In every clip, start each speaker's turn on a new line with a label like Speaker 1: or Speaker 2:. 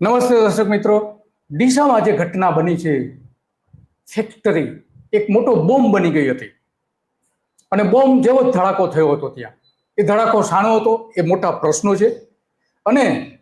Speaker 1: નમસ્તે દર્શક મિત્રો. ડીસામાં જે ઘટના બની છે ફેક્ટરી એક મોટો બોમ્બ બની ગઈ હતી. અને બોમ્બ જેવો જ ધડાકો થયો હતો ત્યાં. એ ધડાકો શાણો હતો, એ મોટા પ્રશ્નો છે. અને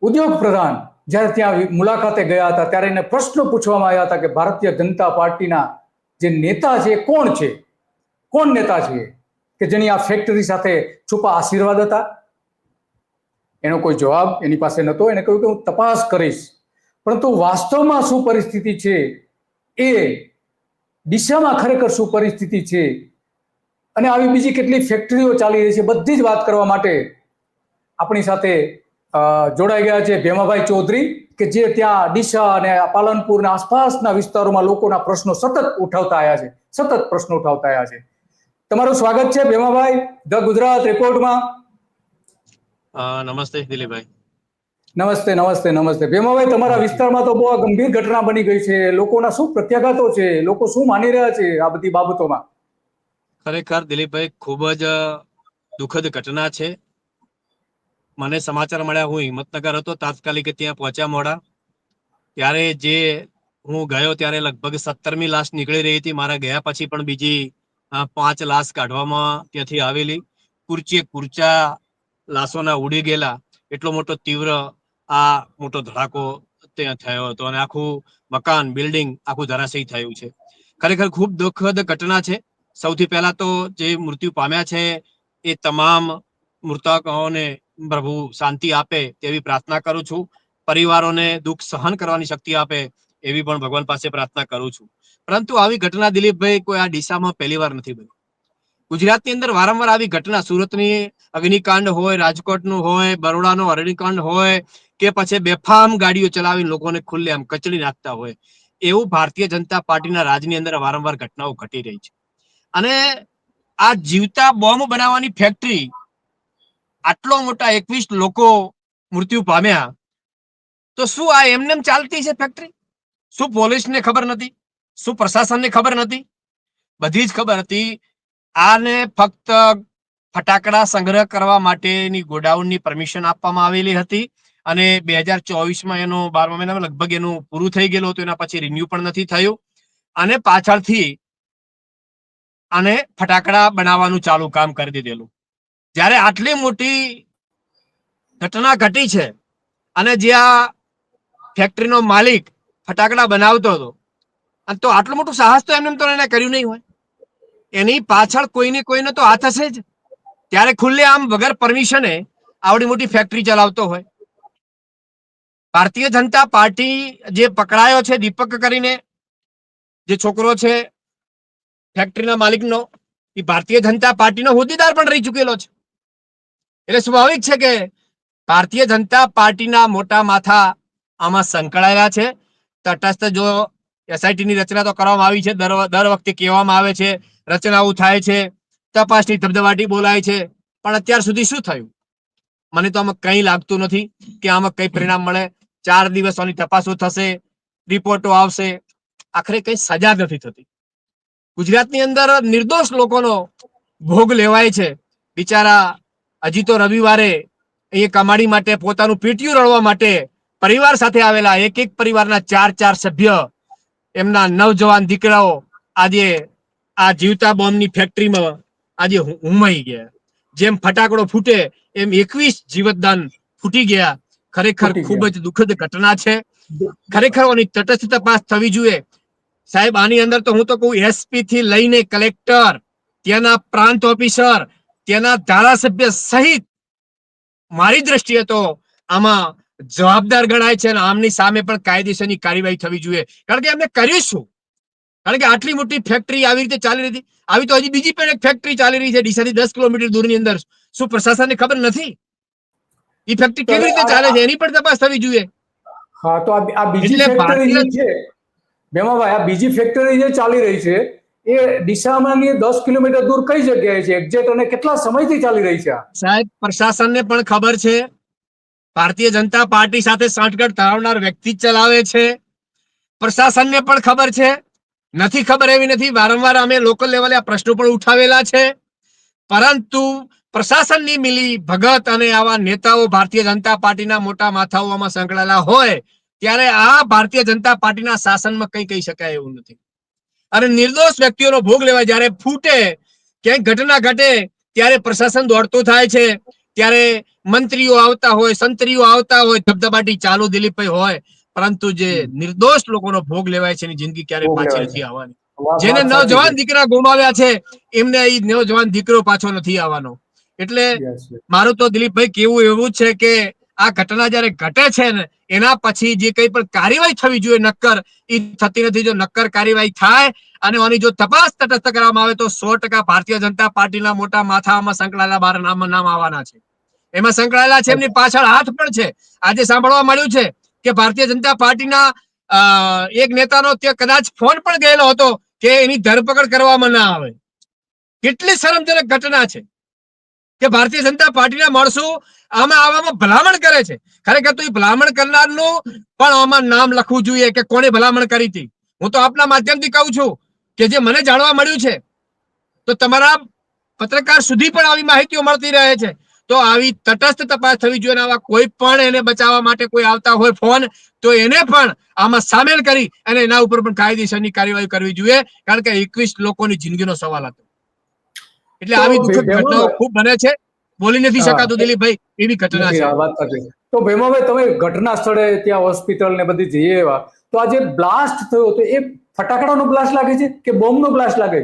Speaker 1: ઉદ્યોગ પ્રધાન જ્યારે ત્યાં મુલાકાતે ગયા હતા, ત્યારે એને પ્રશ્નો પૂછવામાં આવ્યા હતા કે ભારતીય જનતા પાર્ટીના જે નેતા છે કોણ છે? કોણ નેતા છે કે જેની આ ફેક્ટરી સાથે છુપા આશીર્વાદ હતા? એનો કોઈ જવાબ એની પાસે નહોતો. એને કહ્યું કે હું તપાસ કરીશ. પરંતુ વાસ્તવમાં શું પરિસ્થિતિ છે? એ દિશામાં ખરેખર શું પરિસ્થિતિ છે? અને આવી બીજી કેટલી ફેક્ટરીઓ ચાલી રહી છે? બધી જ વાત કરવા માટે આપણી સાથે જોડાઈ ગયા છે ભેમાભાઈ ચૌધરી, કે જે ત્યાં ડીસા અને પાલનપુર આસપાસના વિસ્તારોમાં લોકોના પ્રશ્નો સતત ઉઠાવતા આવ્યા છે. સતત પ્રશ્નો ઉઠાવતા આવ્યા છે. તમારું સ્વાગત છે ભેમાભાઈ. ધ ગુજરાત રિપોર્ટમાં.
Speaker 2: નમસ્તે દિલીપભાઈ.
Speaker 1: નમસ્તે નમસ્તે નમસ્તે. ભીમાભાઈ તમારા વિસ્તારમાં તો બહુ ગંભીર ઘટના બની ગઈ છે. લોકોના શું પ્રત્યાઘાતો છે? લોકો શું માની રહ્યા છે આ બધી બાબતોમાં?
Speaker 2: ખરેખર દિલીપભાઈ ખૂબ જ દુઃખદ ઘટના છે. મને સમાચાર મળ્યા હું હિંમતનગર હતો. તાત્કાલિક ત્યાં પહોંચ્યા મોડા. ત્યારે જે હું ગયો ત્યારે લગભગ સત્તરમી લાશ નીકળી રહી હતી. મારા ગયા પછી પણ બીજી પાંચ લાશ કાઢવામાં ત્યાંથી આવેલી. કુર્ચીએ કુર્ચા લાશોના ઉડી ગયેલા, એટલો મોટો તીવ્ર આ મોટો ધડાકો ત્યાં થયો હતો અને આખું મકાન, બિલ્ડિંગ આખું ધરાશયી થયું છે. ખરેખર ખૂબ દુઃખદ ઘટના છે. સૌથી પહેલા તો જે મૃત્યુ પામ્યા છે, એ તમામ મૃતકોને પ્રભુ શાંતિ આપે તેવી પ્રાર્થના કરું છું. પરિવારોને દુઃખ સહન કરવાની શક્તિ આપે એવી પણ ભગવાન પાસે પ્રાર્થના કરું છું. પરંતુ આવી ઘટના દિલીપભાઈ કોઈ આ દિશામાં પહેલી વાર નથી બની. ગુજરાતની અંદર વારંવાર આવી ઘટના, સુરતની અગ્નિકાંડ હોય, રાજકોટનું હોય, બરોડાનો અરણીકાંડ હોય કે પછી બેફામ ગાડીઓ ચલાવી લોકોને ખુલ્લેઆમ કચડી નાખતા હોય, એવું ભારતીય જનતા પાર્ટીના રાજની અંદર વારંવાર ઘટનાઓ ઘટી રહી છે. અને આ જીવતા બોમ્બ બનાવવાની ફેક્ટરી આટલો મોટા એકવીસ લોકો મૃત્યુ પામ્યા, તો શું આ એમને ચાલતી છે ફેક્ટરી? શું પોલીસને ખબર નથી? શું પ્રશાસનને ખબર નથી? બધી જ ખબર હતી આને ફક્ત ફટાકડા સંગ્રહ કરવા માટેની ગોડાઉનની પરમિશન આપવામાં આવેલી હતી અને બે હજાર ચોવીસમાં એનું બારમા મહિનામાં લગભગ એનું પૂરું થઈ ગયેલું હતું, એના પછી રિન્યુ પણ નથી થયું. અને પાછળથી આને ફટાકડા બનાવવાનું ચાલુ કામ કરી દીધેલું. જ્યારે આટલી મોટી ઘટના ઘટી છે અને જે આ ફેક્ટરીનો માલિક ફટાકડા બનાવતો હતો, અને તો આટલું મોટું સાહસ તો એમને તો એને કર્યું નહીં હોય. એની પાછળ કોઈને કોઈને તો હાથ હશે જ. ત્યારે ખુલ્લે આમ વગર પરમિશને આવડી મોટી ફેક્ટરી ચલાવતો હોય. ભારતીય જનતા પાર્ટી જે પકડાયો છે દીપક કરીને, જે છોકરો છે ફેક્ટરીના માલિકનો, એ ભારતીય જનતા પાર્ટીનો હોદ્દેદાર પણ રહી ચૂકેલો છે. એટલે સ્વાભાવિક છે કે ભારતીય જનતા પાર્ટીના મોટા માથા આમાં સંકળાયેલા છે. તટસ્થ જો એસઆઈટી ની રચના તો કરવામાં આવી છે. દર દર વખતે કહેવામાં આવે છે, રચનાઓ થાય છે, તપાસની ધબધબાટી બોલાય છે. પણ અત્યાર સુધી શું થયું? મને તો આમાં કંઈ લાગતું નથી કે આમાં કઈ પરિણામ મળે. ચાર દિવસોની તપાસો થશે, રિપોર્ટો આવશે. આખરે કઈ સજા નથી થતી. ગુજરાતની અંદર નિર્દોષ લોકોનો ભોગ લેવાય છે. બિચારા હજી તો રવિવારે એ કમાણી માટે પોતાનું પીટીયું રળવા માટે પરિવાર સાથે આવેલા એક એક પરિવારના ચાર ચાર સભ્ય એમના નવજવાન દીકરાઓ આજે આ જીવતા બોમ્બની ફેક્ટરીમાં આજે હુમાઈ ગયા. જેમ ફટાકડો ફૂટે એમ એકવીસ જીવતદાન ફૂટી ગયા. ખરેખર ખૂબ જ દુઃખદ ઘટના છે. ખરેખર આની તટસ્થ તપાસ થવી જોઈએ. સાહેબ આની અંદર તો હું તો કહું એસપી થી લઈને કલેક્ટર ત્યાંના પ્રાંત ઓફિસર ત્યાંના ધારાસભ્ય સહિત મારી દ્રષ્ટિએ તો આમાં જવાબદાર ગણાય છે અને આમની સામે પણ કાયદેસરની કાર્યવાહી થવી જોઈએ. કારણ કે અમે કર્યું શું? કારણ કે આટલી મોટી ફેક્ટરી આવી રીતે ચાલી રહી હતી. આવી તો હજી બીજી પણ એક ફેક્ટરી ચાલી રહી છે ડીસાથી દસ કિલોમીટર દૂરની અંદર. શું પ્રશાસનને ખબર નથી? એ ફેક્ટરી કેવી રીતે ચાલે છે? એની પણ તપાસ થવી જોઈએ.
Speaker 1: હા તો આ બીજી ફેક્ટરી છે ભીમાભાઈ આ બીજી ફેક્ટરી જે ચાલી રહી છે એ ડીસામાંની દસ કિલોમીટર દૂર કઈ જગ્યાએ છે? એક્ઝેક્ટ અને કેટલા સમયથી ચાલી રહી છે
Speaker 2: સાહેબ પ્રશાસનને પણ ખબર છે. ભારતીય જનતા પાર્ટી સાથે સાંઠગઢ ધરાવનાર વ્યક્તિ ચલાવે છે. પ્રશાસનને પણ ખબર છે. નથી ખબર એવી નથી, વારંવાર અમે લોકલ લેવલે આ પ્રશ્નો પણ ઉઠાવેલા છે. પરંતુ પ્રશાસનની મિલી ભગત અને આવા નેતાઓ ભારતીય જનતા પાર્ટીના મોટા માથાઓમાં સંકળાયેલા હોય, ત્યારે આ ભારતીય જનતા પાર્ટીના શાસનમાં કંઈ કહી શકાય એવું નથી. અને નિર્દોષ વ્યક્તિઓનો ભોગ લેવાય જ્યારે ફૂટે ક્યાંક ઘટના ઘટે, ત્યારે પ્રશાસન દોડતું થાય છે. ત્યારે મંત્રીઓ આવતા હોય સંતરીઓ આવતા હોય ધબધબાટી ચાલુ દિલીપભાઈ હોય પરંતુ જે નિર્દોષ લોકોનો ભોગ લેવાય છે એની જિંદગી ક્યારે પાછી નથી આવવાની. જેને નવજવાન દીકરા ગુમાવ્યા છે એમને એ નવજવાન દીકરો પાછો નથી આવવાનો. એટલે. મારું તો દિલીપભાઈ કેવું એવું છે કે આ ઘટના જયારે ઘટે છે ને એના પછી જે કઈ પણ કાર્યવાહી થવી જોઈએ નક્કર એ થતી નથી. જો નક્કર કાર્યવાહી થાય અને આની જો તપાસ તટસ્થ કરવામાં આવે તો સો ટકા ભારતીય જનતા પાર્ટીના મોટા માથામાં સંકળાયેલા બાર નામ નામ આવવાના છે. એમાં સંકળાયેલા છે, એમની પાછળ હાથ પણ છે. આજે સાંભળવા મળ્યું છે કે ભારતીય જનતા પાર્ટીના એક નેતાનો તે કદાચ ફોન પણ ગયેલો હતો કે એની ધરપકડ કરવામાં ના આવે. કેટલી શરમજનક ઘટના છે કે ભારતીય જનતા પાર્ટીના માણસો આમાં આવામાં ભલામણ કરે છે. ખરેખર તો એ ભલામણ કરનારનું પણ આમાં નામ લખવું જોઈએ કે કોણે ભલામણ કરી હતી. હું તો આપના માધ્યમથી કહું છું કે જે મને જાણવા મળ્યું છે, તો તમારા પત્રકાર સુધી પણ આવી માહિતીઓ મળતી રહે છે. તો આવી તટસ્થ તપાસ થવી જોઈએ આવા કોઈ પણ એને બચાવવા માટે કોઈ આવતા હોય ફોન તો એને પણ આમાં સામેલ કરી અને એના ઉપર પણ કાયદેસરની કાર્યવાહી કરવી જોઈએ કારણ કે એકવીસ લોકોની જિંદગીનો સવાલ હતો એટલે આવી દુઃખદ ઘટનાઓ ખૂબ બને છે બોલી નથી. શકાતું દિલીપભાઈ એવી ઘટના છે.
Speaker 1: તો ભીમાભાઈ તમે ઘટના સ્થળે ત્યાં હોસ્પિટલ ને બધી જઈએ એવા તો આ જે બ્લાસ્ટ થયો તો એ ફટાકડાનો બ્લાસ્ટ લાગે છે કે બોમ્બનો બ્લાસ્ટ લાગે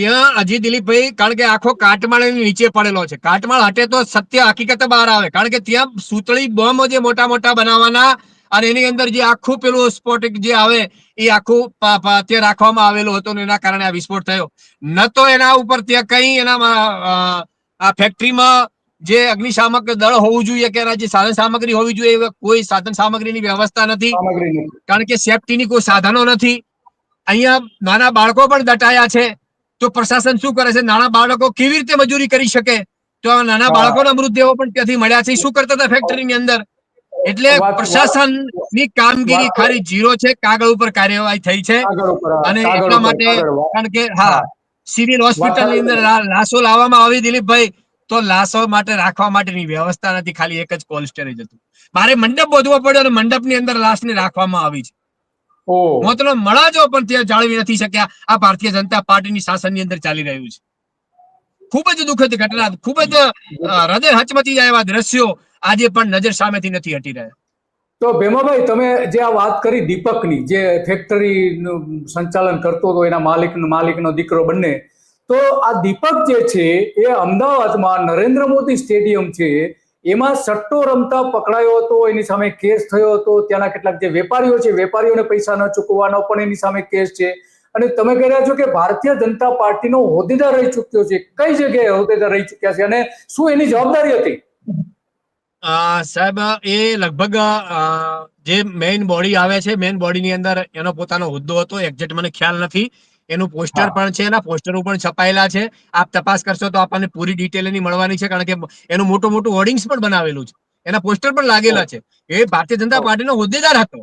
Speaker 2: ત્યાં અજી દિલીપભાઈ કારણ કે આખો કાટમાળ નીચે પડેલો છે. કાટમાળ હટે તો સત્ય હકીકત બહાર આવે. કારણ કે ત્યાં સૂતળી બોમ્બ જે મોટા મોટા બનાવવાના અને એની અંદર જે આખું પેલું સ્ફોટક જે આવે એ આખું ત્યાં રાખવામાં આવેલું હતું એના કારણે આ વિસ્ફોટ થયો. ન તો એના ઉપર ત્યાં કઈ એના આ ફેક્ટરીમાં જે અગ્નિશામક દળ હોવું જોઈએ કે એના જે સાધન સામગ્રી હોવી જોઈએ એવા કોઈ સાધન સામગ્રીની વ્યવસ્થા નથી.
Speaker 1: નથી.
Speaker 2: કારણ કે સેફટીની કોઈ સાધનો નથી. અહીંયા નાના બાળકો પણ દટાયા છે. તો પ્રશાસન શું કરે છે? નાના બાળકો કેવી રીતે મજૂરી કરી શકે? તો આ નાના. બાળકોના મૃતદેહો પણ ત્યાંથી મળ્યા છે. શું કરતા હતા ફેક્ટરીની અંદર? એટલે પ્રશાસનની કામગીરી ખાલી જીરો છે કાગળ ઉપર કાર્યવાહી થઈ છે. અને એટલા માટે કારણ કે હા
Speaker 1: હા.
Speaker 2: સિવિલ હોસ્પિટલની અંદર લાશો લાવવામાં આવી દિલીપભાઈ તો લાશો માટે રાખવા માટેની વ્યવસ્થા નથી. ખાલી એક જ કોલ્ડ સ્ટોરેજ હતું. મારે મંડપ બોધવો પડ્યો અને મંડપની અંદર લાશને રાખવામાં આવી છે. મોતનો મળાજો પણ તે જાળવી નથી શક્યા. આ ભારતીય જનતા પાર્ટીની શાસનની અંદર ચાલી રહ્યું છે. ખૂબ જ દુઃખદ ઘટના ખૂબ જ હૃદય હચમચી જાય એવા દ્રશ્યો આજે પણ નજર સામેથી નથી હટી રહ્યા.
Speaker 1: તો ભીમાભાઈ તમે જે આ વાત કરી દીપકની જે ફેક્ટરીનું સંચાલન કરતો હતો એના માલિક માલિકનો દીકરો બંને તો આ દીપક જે છે એ અમદાવાદમાં નરેન્દ્ર મોદી સ્ટેડિયમ છે એમાં સટ્ટો રમતા પકડાયો હતો, એની સામે કેસ થયો હતો, ત્યાંના કેટલાક જે વેપારીઓ છે, વેપારીઓને પૈસા ન ચૂકવવાનો પણ એની સામે કેસ છે. અને તમે કહી રહ્યા છો કે ભારતીય જનતા પાર્ટીનો હોદ્દેદાર રહી ચૂક્યો છે, કઈ જગ્યાએ હોદ્દેદાર રહી ચૂક્યા છે અને શું એની જવાબદારી હતી?
Speaker 2: સાહેબ, એ લગભગ જે મેઇન બોડી આવે છે મેઇન બોડીની અંદર એનો પોતાનો હોદ્દો હતો એક્ઝેક્ટ મને ખ્યાલ નથી. એનું પોસ્ટર પણ છે એના પોસ્ટરો પણ છપાયેલા છે. આપ તપાસ કરશો તો આપણને પૂરી ડિટેલ એની મળવાની છે કારણ કે એનું મોટું મોટું હોર્ડિંગ્સ પણ બનાવેલું છે. એના પોસ્ટર પણ લાગેલા છે. એ ભારતીય જનતા. પાર્ટીનો હોદ્દેદાર હતો.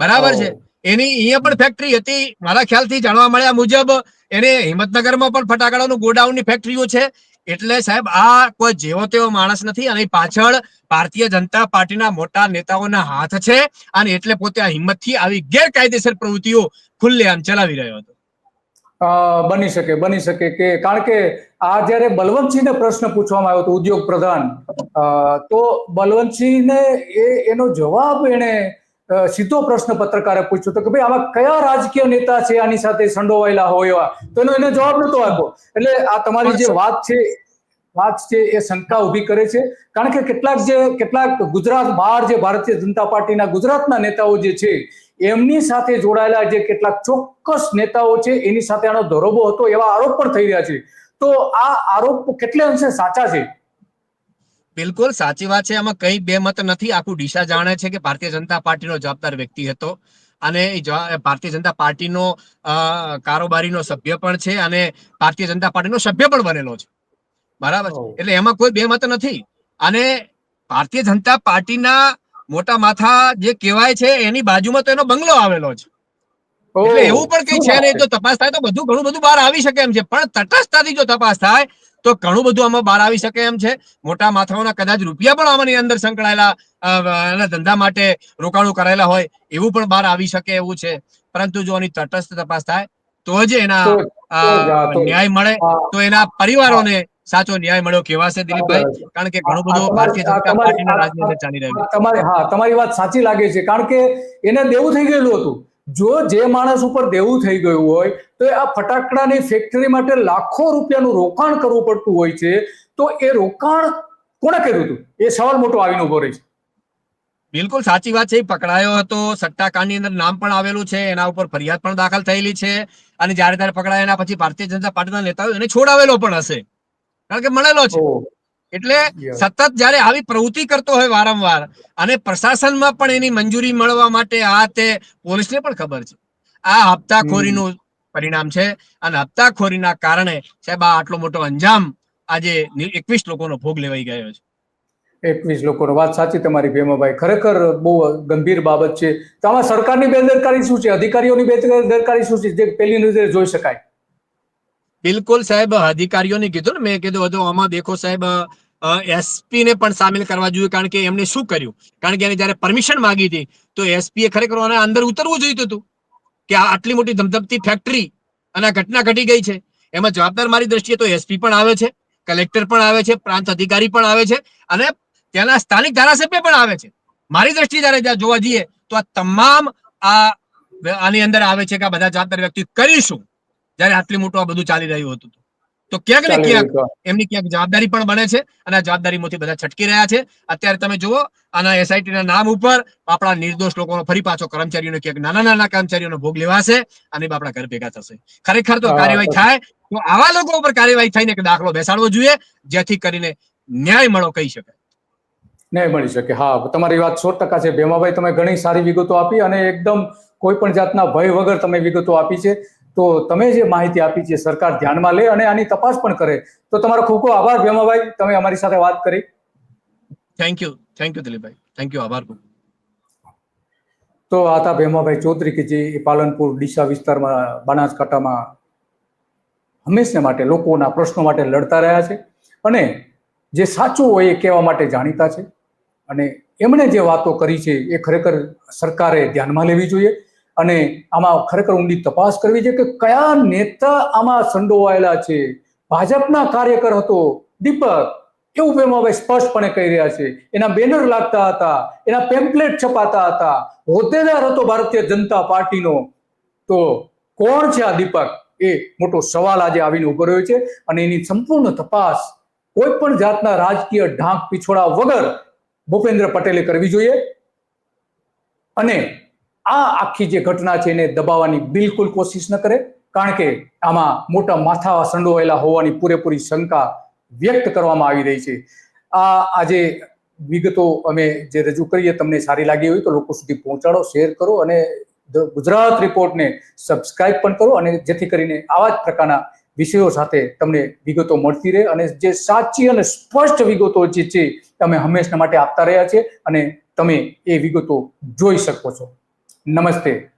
Speaker 2: બરાબર છે. એની અહીંયા પણ ફેક્ટરી હતી. મારા ખ્યાલથી જાણવા મળ્યા મુજબ એને હિંમતનગરમાં પણ ફટાકડાનું ગોડાઉનની ફેક્ટરીઓ છે. એટલે સાહેબ આ કોઈ જેવો તેવો માણસ નથી. અને પાછળ ભારતીય જનતા પાર્ટીના મોટા નેતાઓના હાથ છે. અને એટલે પોતે આ હિંમતથી આવી ગેરકાયદેસર પ્રવૃત્તિઓ ખુલ્લેઆમ ચલાવી રહ્યો હતો.
Speaker 1: બની શકે બની શકે કે કારણ કે આ જ્યારે બલવંતસિંહને પ્રશ્ન પૂછવામાં આવ્યો હતો ઉદ્યોગ પ્રધાન તો બલવંતસિંહને એ એનો જવાબ એને સીધો પ્રશ્ન પત્રકારે પૂછ્યો હતો કે ભાઈ આમાં કયા રાજકીય નેતા છે? આની સાથે સંડોવાયેલા હોય એવા. તો એનો એને જવાબ નતો આપ્યો. એટલે આ તમારી જે વાત છે વાત છે એ શંકા ઊભી કરે છે. કારણ કે કેટલાક જે, કેટલાક ગુજરાત, બહાર જે ભારતીય જનતા પાર્ટીના ગુજરાતના નેતાઓ જે છે, એમની સાથે જોડાયેલા જે કેટલાક ચોક્કસ નેતાઓ છે, એની સાથે આનો ધરોબો હતો એવા આરોપ પણ થઈ રહ્યા છે. તો આ આરોપ કેટલે અંશે સાચા છે?
Speaker 2: બિલકુલ સાચી વાત છે. આમાં કઈ બે મત નથી. આખું ડીશા જાણે છે કે ભારતીય જનતા પાર્ટીનો જવાબદાર વ્યક્તિ હતો અને ભારતીય જનતા પાર્ટીનો કારોબારીનો સભ્ય પણ છે અને ભારતીય જનતા પાર્ટીનો સભ્ય પણ બનેલો છે. બરાબર એટલે એમાં કોઈ બે મત નથી. અને ભારતીય જનતા પાર્ટીના મોટા માથા જે કહેવાય છે એની બાજુમાં તો એનો બંગલો આવેલો છે. એટલે એવું પણ કઈ છે નહીં જો તપાસ થાય તો બધું ઘણું બધું બહાર આવી શકે એમ છે. પણ તટસ્થતાથી જો તપાસ થાય તો ઘણું બધું આમાં બહાર આવી શકે એમ છે. મોટા માથાઓના કદાચ રૂપિયા પણ આમાંની અંદર સંકળાયેલા એના ધંધા માટે રોકાણો કરાયેલા હોય એવું પણ બહાર આવી શકે એવું છે. પરંતુ જો આની તટસ્થ તપાસ થાય તો જ એના ન્યાય મળે તો એના પરિવારોને સાચો ન્યાય મળ્યો કેવાશે દિલીપભાઈ? કારણ કે ઘણું બધું ભારતીય જનતા પાર્ટીના
Speaker 1: આ-
Speaker 2: ચાલી રહ્યું છે.
Speaker 1: તમારી હા તમારી વાત સાચી લાગે છે. કારણ કે એને દેવું થઈ ગયેલું હતું. જો જે માણસ ઉપર દેવું થઈ ગયું હોય તો આ ફટાકડાની ફેક્ટરી માટે લાખો રૂપિયાનું રોકાણ કરવું પડતું હોય છે તો એ રોકાણ કોણે કર્યું હતું? એ સવાલ મોટો આવીને ઊભો રહે છે.
Speaker 2: બિલકુલ સાચી વાત છે. પકડાયો હતો. સટ્ટાકાંડની અંદર નામ પણ આવેલું છે. એના ઉપર ફરિયાદ પણ દાખલ થયેલી છે. અને જ્યારે ત્યારે પકડાયા એના પછી ભારતીય જનતા પાર્ટીના નેતાઓ એને છોડાવેલો પણ હશે. કારણ કે મળેલો છે. એટલે સતત જ્યારે આવી પ્રવૃત્તિ કરતો હોય વારંવાર અને પ્રશાસનમાં પણ એની મંજૂરી મળવા માટે આ તે પોલીસને પણ ખબર છે. આ હપ્તાખોરીનું પરિણામ છે. અને હપ્તાખોરીના કારણે સાહેબ આ આટલો મોટો અંજામ આજે એકવીસ લોકોનો ભોગ લેવાઈ ગયો છે.
Speaker 1: એકવીસ લોકોનો. વાત સાચી તમારી ભેમાભાઈ. ખરેખર બહુ ગંભીર બાબત છે. તો આમાં સરકારની બેદરકારી શું છે? અધિકારીઓની બેદરકારી શું છે? જે પેલી નજરે જોઈ શકાય.
Speaker 2: બિલકુલ સાહેબ, અધિકારીઓને કીધું ને મેં કીધું હતું આમાં દેખો સાહેબ એસપી ને પણ સામેલ કરવા જોઈએ કારણ કે એમને શું કર્યું? કારણ કે એને જયારે પરમિશન માંગી હતી, તો એસપી એ ખરેખર અંદર ઉતરવું જોઈતું હતું કે આ આટલી મોટી ધમધમતી ફેક્ટરી અને ઘટના ઘટી ગઈ છે. એમાં જવાબદાર મારી દ્રષ્ટિએ તો એસપી પણ આવે છે, કલેક્ટર પણ આવે છે, પ્રાંત અધિકારી પણ આવે છે અને ત્યાંના સ્થાનિક ધારાસભ્ય પણ આવે છે. મારી દ્રષ્ટિએ જયારે જ્યાં જોવા જઈએ, તો આ તમામ આ, આની અંદર આવે છે કે આ બધા જવાબદાર વ્યક્તિ કરીશું. જ્યારે આટલી મોટું આ બધું ચાલી રહ્યું હતું. તો ક્યાંક ને ક્યાંક એમની ક્યાંક જવાબદારી પણ બને છે અને આ જવાબદારીમાંથી બધા છટકી રહ્યા છે. અત્યારે તમે જુઓ આના એસઆઈટી ના નામ ઉપર આપણા નિર્દોષ લોકોનો ફરી પાછો કર્મચારીઓને ક્યાંક નાના નાના કર્મચારીઓનો ભોગ લેવાશે અને આપણા ઘર ભેગા થશે. ખરેખર તો કાર્યવાહી થાય તો આવા લોકો ઉપર કાર્યવાહી થઈને એક દાખલો બેસાડવો જોઈએ જેથી કરીને ન્યાય મળો કહી શકાય.
Speaker 1: ન્યાય મળી શકે. હા તમારી વાત સો ટકા છે. ભેમાભાઈ તમે ઘણી સારી વિગતો આપી અને એકદમ કોઈ પણ જાતના ભય વગર તમે વિગતો આપી છે. તો તમે જે માહિતી આપી છે સરકાર ધ્યાનમાં લે અને આની તપાસ પણ કરે. તો તમારો ખૂબ ખૂબ આભાર ભેમાભાઈ તમે અમારી સાથે વાત કરી.
Speaker 2: Thank you thank you Dilipbhai. Thank you આભાર
Speaker 1: તો આ હતા ભેમાભાઈ ચૌધરી કે જે પાલનપુર ડીસા વિસ્તારમાં બનાસકાંઠામાં હંમેશને માટે લોકોના પ્રશ્નો માટે લડતા રહ્યા છે અને જે સાચું હોય એ કહેવા માટે જાણીતા છે. અને એમણે જે વાતો કરી છે એ ખરેખર સરકારે ધ્યાનમાં લેવી જોઈએ. અને આમાં ખરેખર ઊંડી તપાસ કરવી જોઈએ કે કયા નેતા આમાં સંડોવાયેલા છે? ભાજપના કાર્યકર હતો, દીપક. એવું હવે સ્પષ્ટપણે કહી રહ્યા છે? એના બેનર લાગતા હતા, એના પેમ્પલેટ છપાતા હતા. હોદ્દેદાર હતો ભારતીય જનતા પાર્ટીનો. તો કોણ છે આ દીપક? એ મોટો સવાલ આજે આવીને ઊભો રહ્યો છે અને એની સંપૂર્ણ તપાસ કોઈ પણ જાતના રાજકીય ઢાંક પીછોડા વગર ભૂપેન્દ્ર પટેલે કરવી જોઈએ. અને આ આખી જે ઘટના છે એને દબાવવાની બિલકુલ કોશિશ ન કરે, કારણ કે આમાં મોટા માથા સંડોવાયેલા હોવાની પૂરેપૂરી શંકા વ્યક્ત કરવામાં આવી રહી છે. આ આજે વિગતો અમે જે રજૂ કરીએ તમને સારી લાગી હોય તો લોકો સુધી પહોંચાડો, શેર કરો અને ગુજરાત રિપોર્ટને સબસ્ક્રાઇબ પણ કરો અને જેથી કરીને આવા જ પ્રકારના વિષયો સાથે તમને વિગતો મળતી રહે અને જે સાચી અને સ્પષ્ટ વિગતો જે છે તમે હંમેશના માટે આપતા રહ્યા છે અને તમે એ વિગતો જોઈ શકો છો. નમસ્તે.